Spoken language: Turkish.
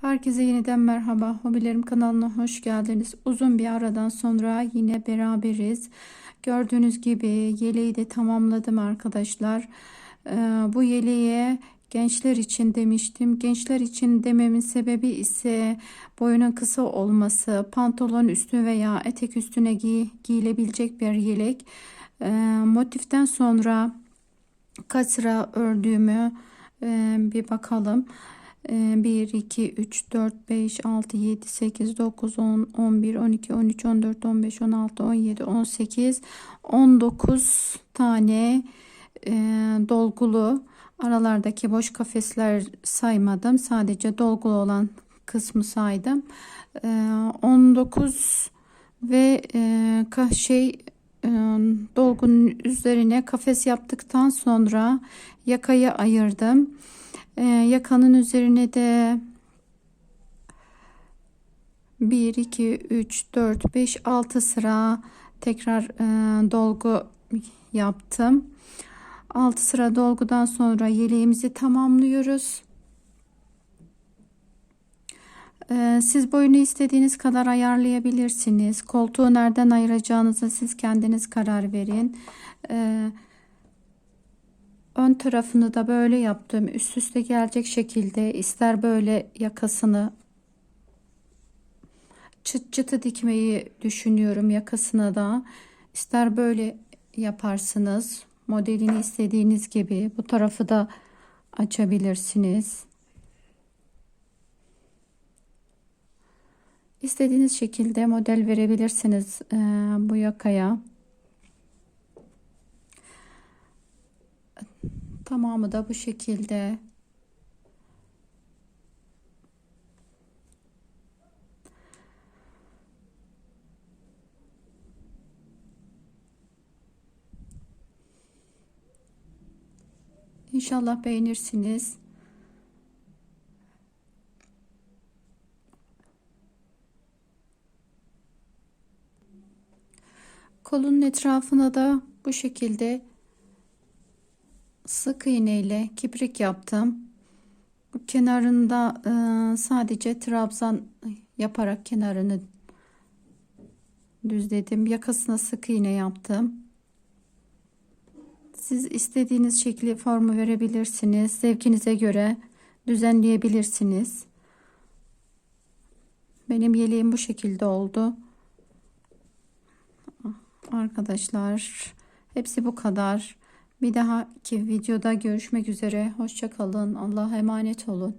Herkese yeniden merhaba. Hobilerim kanalına hoş geldiniz. Uzun bir aradan sonra yine beraberiz. Gördüğünüz gibi yeleği de tamamladım arkadaşlar. Ee, bu yeleğe gençler için demiştim. Gençler için dememin sebebi ise boyunun kısa olması. Pantolon üstü veya etek üstüne giy giyilebilecek bir yelek. Ee, motiften sonra kaç sıra ördüğümü e, bir bakalım. 1, 2, 3, 4, 5, 6, 7, 8, 9, 10, 11, 12, 13, 14, 15, 16, 17, 18, 19 tane e, dolgulu aralardaki boş kafesler saymadım. Sadece dolgulu olan kısmı saydım. E, 19 ve e, şey e, dolgunun üzerine kafes yaptıktan sonra yakayı ayırdım. Ee, yakanın üzerine de 1 2 3 4 5 6 sıra tekrar e, dolgu yaptım. 6 sıra dolgudan sonra yeleğimizi tamamlıyoruz. Ee, siz boyunu istediğiniz kadar ayarlayabilirsiniz. Koltuğu nereden ayıracağınıza siz kendiniz karar verin. Ee, ön tarafını da böyle yaptım. Üst üste gelecek şekilde ister böyle yakasını çıt çıtı dikmeyi düşünüyorum yakasına da. İster böyle yaparsınız. Modelini istediğiniz gibi bu tarafı da açabilirsiniz. İstediğiniz şekilde model verebilirsiniz bu yakaya. Tamamı da bu şekilde. İnşallah beğenirsiniz. Kolun etrafına da bu şekilde sık iğne ile kiprik yaptım. Kenarında e, sadece trabzan yaparak kenarını düzledim. Yakasına sık iğne yaptım. Siz istediğiniz şekli formu verebilirsiniz. Zevkinize göre düzenleyebilirsiniz. Benim yeleğim bu şekilde oldu. Arkadaşlar hepsi bu kadar. Bir dahaki videoda görüşmek üzere. Hoşçakalın. Allah'a emanet olun.